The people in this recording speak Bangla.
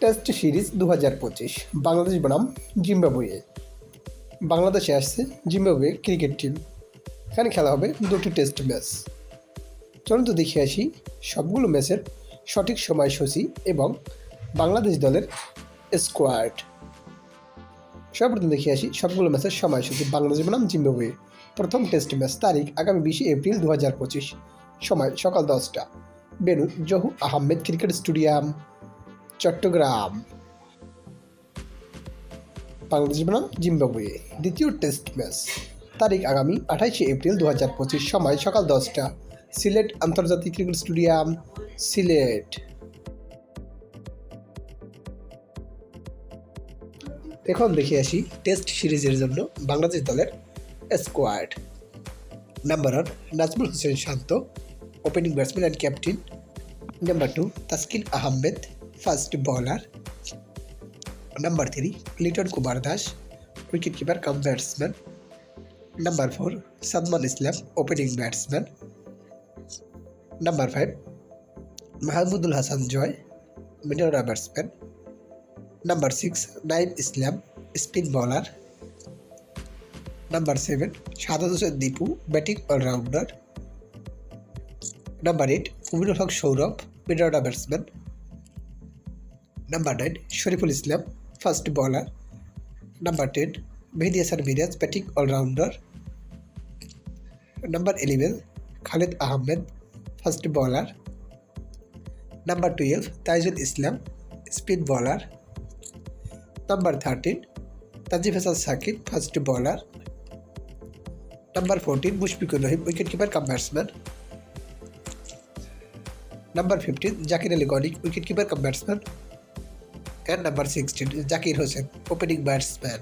টেস্ট সিরিজ দু হাজার পঁচিশ, বাংলাদেশ বনাম জিম্বাবুয়ে। বাংলাদেশে আসছে জিম্বাবুয়ে ক্রিকেট টিম। এখানে খেলা হবে দুটি টেস্ট ম্যাচ। চলুন তো দেখে আসি সবগুলো ম্যাচের সঠিক সময়সূচি এবং বাংলাদেশ দলের স্কোয়াড সর্বপ্রথম দেখে আসি সবগুলো ম্যাচের সময়সূচি। বাংলাদেশ বনাম জিম্বাবুয়ে। প্রথম টেস্ট ম্যাচ তারিখ আগামী বিশে এপ্রিল দু হাজার পঁচিশ, সময় সকাল দশটা। বেনু জহু আহমেদ ক্রিকেট স্টেডিয়াম। চট্টগ্রাম। বাংলাদেশ বনাম জিম্বাবুয়ে। দ্বিতীয় টেস্ট ম্যাচ। তারিখ আগামী আঠাইশে এপ্রিল দু হাজার পঁচিশ সময় সকাল দশটা। সিলেট আন্তর্জাতিক ক্রিকেট স্টেডিয়াম, সিলেট। এখন দেখে আসি টেস্ট সিরিজের জন্য বাংলাদেশ দলের squad. Number one, Nazmul Hossain Shanto, opening batsman and captain number two, Taskin Ahmed fast bowler number three Liton Kumar Das wicket keeper cum batsman number four Shadman Islam opening batsman number five Mahmudul Hasan Joy middle order batsman number six Naim Islam spin bowler number seven Sadat Hossain Dipu batting allrounder number eight Mominul Haque Sourav middle order batsman number nine Shoriful Islam fast bowler number ten Mehedi Hasan Miraz batting allrounder number eleven Khaled Ahmed fast bowler number twelve Taijul Islam spin bowler number thirteen Tanzim Hasan Sakib fast bowler number fourteen Mushfiqur Rahim wicket keeper cum batsman number fifteen Zakir Ali Anik wicket keeper cum batsman and number 16 Zakir Hussain, opening batsman.